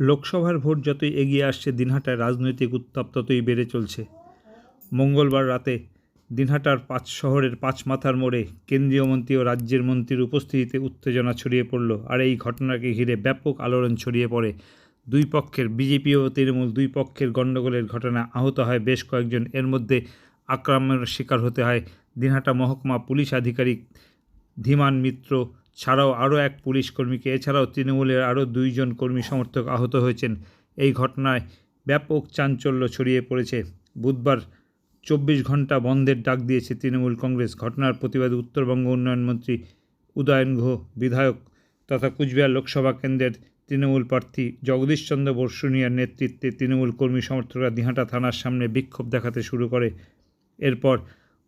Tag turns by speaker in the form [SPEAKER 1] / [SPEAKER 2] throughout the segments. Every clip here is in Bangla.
[SPEAKER 1] লোকসভার ভোট যতই এগিয়ে আসছে, দিনহাটায় রাজনৈতিক উত্তাপ ততই বেড়ে চলছে। মঙ্গলবার রাতে দিনহাটার পাঁচ শহরের পাঁচ মাথার মোড়ে কেন্দ্রীয় মন্ত্রী ও রাজ্যের মন্ত্রীর উপস্থিতিতে উত্তেজনা ছড়িয়ে পড়ল আর এই ঘটনাকে ঘিরে ব্যাপক আলোড়ন ছড়িয়ে পড়ে। দুই পক্ষের বিজেপি ও তৃণমূল দুই পক্ষের গণ্ডগোলের ঘটনা আহত হয় বেশ কয়েকজন। এর মধ্যে আক্রমণের শিকার হতে হয় দিনহাটা মহকুমা পুলিশ আধিকারিক ধীমান মিত্র ছাড়াও আরও এক পুলিশ কর্মীকে, এছাড়াও তৃণমূলের আরও দুইজন কর্মী সমর্থক আহত হয়েছেন। এই ঘটনায় ব্যাপক চাঞ্চল্য ছড়িয়ে পড়েছে। বুধবার চব্বিশ ঘণ্টা বন্ধের ডাক দিয়েছে তৃণমূল কংগ্রেস। ঘটনার প্রতিবাদে উত্তরবঙ্গ উন্নয়ন মন্ত্রী উদয়ন ঘোষ বিধায়ক তথা কুচবিহার লোকসভা কেন্দ্রের তৃণমূল প্রার্থী জগদীশচন্দ্র বর্ষুনিয়ার নেতৃত্বে তৃণমূল কর্মী সমর্থকরা দিহাটা থানার সামনে বিক্ষোভ দেখাতে শুরু করে। এরপর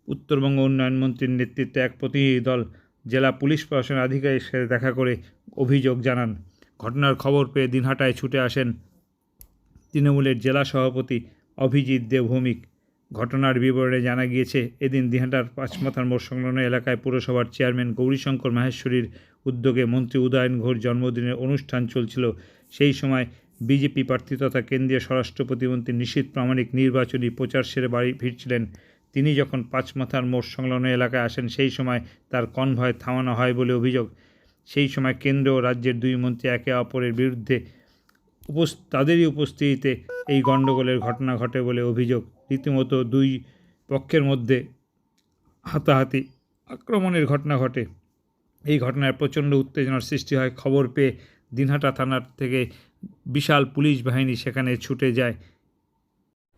[SPEAKER 1] উত্তরবঙ্গ উন্নয়ন মন্ত্রীর নেতৃত্বে এক প্রতিনিধি দল জেলা পুলিশ প্রশাসন আধিকারিকের সাথে দেখা করে অভিযোগ জানান। ঘটনার খবর পেয়ে দিনহাটায় ছুটে আসেন তৃণমূলের জেলা সভাপতি অভিজিৎ দেব ভৌমিক ঘটনার বিবরণে জানা গিয়েছে, এদিন দিনহাটার পাঁচমাথার মোড় সংলগ্ন এলাকায় পুরসভার চেয়ারম্যান গৌরীশঙ্কর মাহেশ্বরীর উদ্যোগে মন্ত্রী উদয়ন ঘোষ জন্মদিনের অনুষ্ঠান চলছিল। সেই সময় বিজেপি প্রার্থী তথা কেন্দ্রীয় স্বরাষ্ট্র প্রতিমন্ত্রী নিশীথ প্রামাণিক নির্বাচনী প্রচার সেরে বাড়ি ফিরছিলেন। তিনি যখন পাঁচমাথার মোড় সংলগ্ন এলাকায় আসেন, সেই সময় তার কনভয় থামানো হয় বলে অভিযোগ। সেই সময় কেন্দ্র ও রাজ্যের দুই মন্ত্রী একে অপরের বিরুদ্ধে তাদেরই উপস্থিতিতে এই গণ্ডগোলের ঘটনা ঘটে বলে অভিযোগ। রীতিমতো দুই পক্ষের মধ্যে হাতাহাতি আক্রমণের ঘটনা ঘটে। এই ঘটনায় প্রচণ্ড উত্তেজনার সৃষ্টি হয়। খবর পেয়ে দিনহাটা থানার থেকে বিশাল পুলিশ বাহিনী সেখানে ছুটে যায়।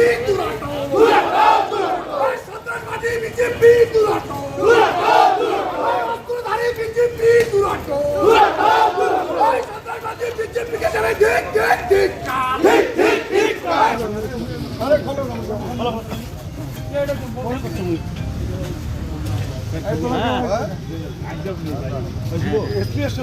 [SPEAKER 2] BJP দুরাটো ভাই সন্ত্রাসবাদী বিজেপি দুরাটো ভাই অস্ত্রধারী বিজেপি দুরাটো ভাই সন্ত্রাসবাদী বিজেপিকে জানাই ঠিক ঠিক ঠিক ঠিক ঠিক ঠিক আরে খোলো খোলো ঠিক আছে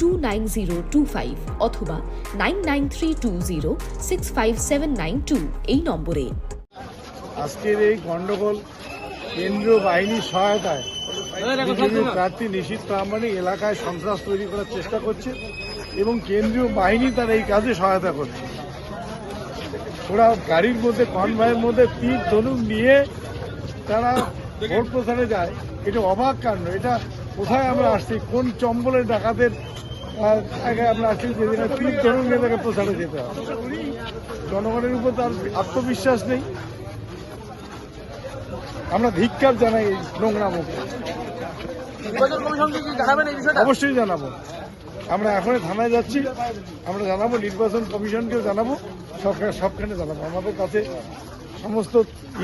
[SPEAKER 3] two nine zero two five অথবা nine nine three two zero six five seven nine two এই নম্বরে।
[SPEAKER 4] আজকের এই গন্ডগোল কেন্দ্রীয় বাহিনীর সহায়তায় বিজেপির প্রার্থী নিশীত প্রামাণিক এলাকায় সন্ত্রাস তৈরি করার চেষ্টা করছে এবং কেন্দ্রীয় বাহিনী তার এই কাজে সহায়তা করছে। ওরা গাড়ির মধ্যে কনভয়ের মধ্যে তীর ধনুক নিয়ে তারা ভোট প্রচারে যায়। এটা অবাক কাণ্ড। এটা কোথায় আমরা আসছি? কোন চম্বলের ডাকাতের আহ, জায়গায় আমরা আসছি যেদিনে প্রচারে যেতে হবে জনগণের উপর তার আত্মবিশ্বাস নেই। আমরা ধিক্কার জানাই এই নোংরা মুখে। অবশ্যই জানাব। আমরা এখনই থানায় যাচ্ছি। আমরা জানাব নির্বাচন কমিশনকেও জানাব সবখানে সবখানে জানাব। আমাদের কাছে সমস্ত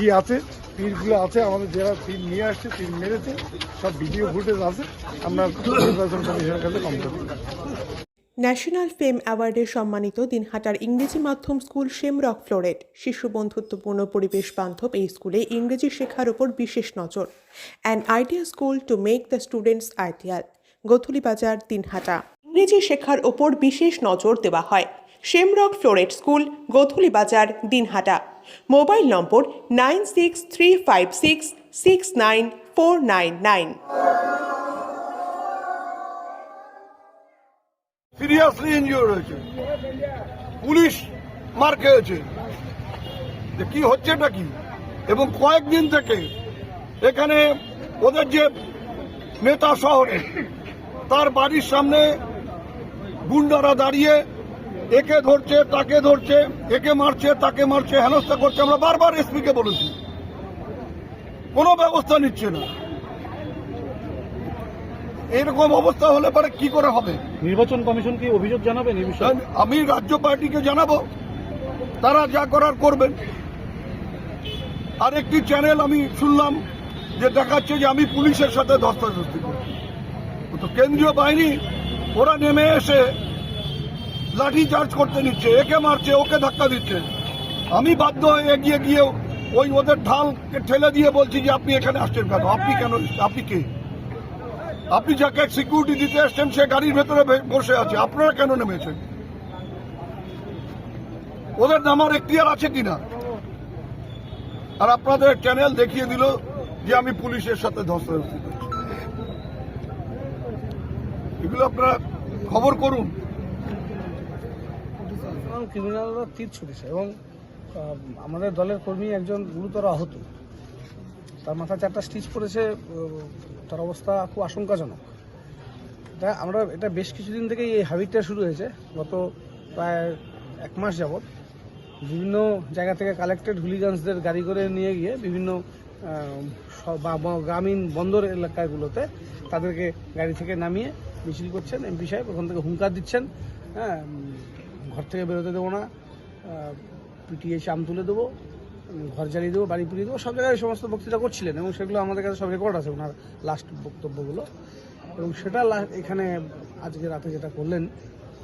[SPEAKER 4] ই আছে তীরগুলো আছে, আমাদের যারা তীর নিয়ে আসছে তীর মেরেছে, সব ভিডিও ফুটেজ আছে, আমরা নির্বাচন কমিশনের কাছে কমপ্লেন
[SPEAKER 5] ন্যাশনাল ফেম অ্যাওয়ার্ডে সম্মানিত দিনহাটার ইংরেজি মাধ্যম স্কুল শেমরক ফ্লোরেট শিশু বন্ধুত্বপূর্ণ পরিবেশ বান্ধব এই স্কুলে ইংরেজি শেখার উপর বিশেষ নজর। An idea school to make the students ideal Gothuli Bazar, Dinhata. ইংরেজি শেখার ওপর বিশেষ নজর দেওয়া হয়। Shamrock Floret school Gothuli Bazar, Dinhata. Mobile number nine six three five six six nine four nine nine.
[SPEAKER 2] Seriously injure হয়েছে। পুলিশ মার খেয়েছে। যে কি হচ্ছেটা কি? এবং কয়েকদিন থেকে এখানে ওদের যে নেতা শহরে, তার বাড়ির সামনে গুন্ডারা দাঁড়িয়ে একে ধরছে তাকে ধরছে একে মারছে তাকে মারছে হেনস্থা করছে। আমরা বারবার এসপিকে বলেছি। কোনো ব্যবস্থা নিচ্ছে না। এরকম অবস্থা হলে পরে কি করে হবে?
[SPEAKER 4] নির্বাচন কমিশন কি অভিযোগ জানাবেন এই বিষয়ে?
[SPEAKER 2] আমি রাজ্য পার্টিকে জানাব। তারা যা করার করবেন। আরেকটি চ্যানেল আমি শুনলাম যে দেখাচ্ছে যে আমি পুলিশের সাথে ধস্তাধস্তি করছি। তো কেন্দ্রীয় বাহিনী ওরা নেমে এসে লাঠি চার্জ করতে নিচ্ছে, একে মারছে, ওকে ধাক্কা দিচ্ছে। আমি বাধ্য হয়ে এগিয়ে গিয়ে ওই ওদের ঢালকে ঠেলে দিয়ে বলছি যে আপনি এখানে আসছেন কেন? আপনি কেন আপনি কে? আপনি যাকে সিকিউরিটি দিতে এসছেন, সে গাড়ির ভেতরে বসে আছে। আপনারা কেন নেমেছেন? ওদের নামার এখতিয়ার আছে কিনা? আর আপনাদের চ্যানেল দেখিয়ে দিল যে আমি পুলিশের সাথে ধস্তাধস্তি করছি। এগুলো আপনারা খবর করুন।
[SPEAKER 6] ক্রিমিনালরা তীর ছুটেছে এবং আমাদের দলের কর্মী একজন গুরুতর আহত। তার মাথায় চারটা স্টিচ পড়েছে তার অবস্থা খুব আশঙ্কাজনক। তা আমরা এটা বেশ কিছুদিন থেকেই এই হাবিটটা শুরু হয়েছে। গত প্রায় এক মাস যাবৎ বিভিন্ন জায়গা থেকে কালেক্টেড হুলিগান্সদের গাড়ি করে নিয়ে গিয়ে বিভিন্ন গ্রামীণ বন্দর এলাকাগুলোতে তাদেরকে গাড়ি থেকে নামিয়ে মিছিল করছেন। এমপি সাহেব ওখান থেকে হুঙ্কার দিচ্ছেন। হ্যাঁ ঘর থেকে বেরোতে দেবো না পিটিয়ে চাম তুলে দেবো ঘর জ্বালিয়ে দেবো, বাড়ি পুড়িয়ে দেবো, সব জায়গায় সমস্ত বক্তৃতা করছিলেন এবং সেগুলো আমাদের কাছে সব রেকর্ড আছে ওনার লাস্ট বক্তব্যগুলো। এবং সেটা এখানে আজকে রাতে যেটা করলেন,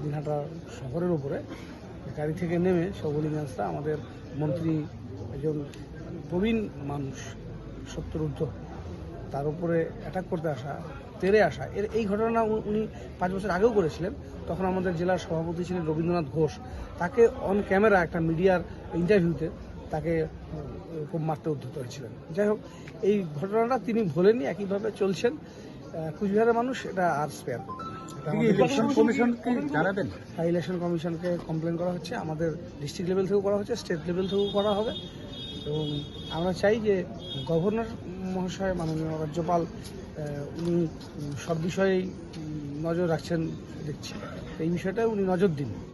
[SPEAKER 6] দিনহাটা শহরের উপরে, গাড়ি থেকে নেমে সবলিগঞ্জটা আমাদের মন্ত্রী একজন প্রবীণ মানুষ সত্তর ঊর্ধ্ব তার উপরে অ্যাটাক করতে আসা তেরে আসা। এর এই ঘটনা উনি পাঁচ বছর আগেও করেছিলেন। তখন আমাদের জেলার সভাপতি ছিলেন রবীন্দ্রনাথ ঘোষ। তাকে অন ক্যামেরা একটা মিডিয়ার ইন্টারভিউতে তাকে খুব মারতে উদ্ধত হয়েছিলেন। যাই হোক এই ঘটনাটা তিনি ভোলেননি একইভাবে চলছেন। কুচবিহারের মানুষ এটা আর স্পেয়ার করবে হ্যাঁ, ইলেকশন কমিশনকে কমপ্লেন করা হচ্ছে। আমাদের ডিস্ট্রিক্ট লেভেল থেকেও করা হচ্ছে স্টেট লেভেল থেকেও করা হবে। এবং আমরা চাই যে গভর্নর মহাশয় মাননীয় রাজ্যপাল উনি সব বিষয়েই নজর রাখছেন দেখছি। এই বিষয়টা উনি নজর দিন।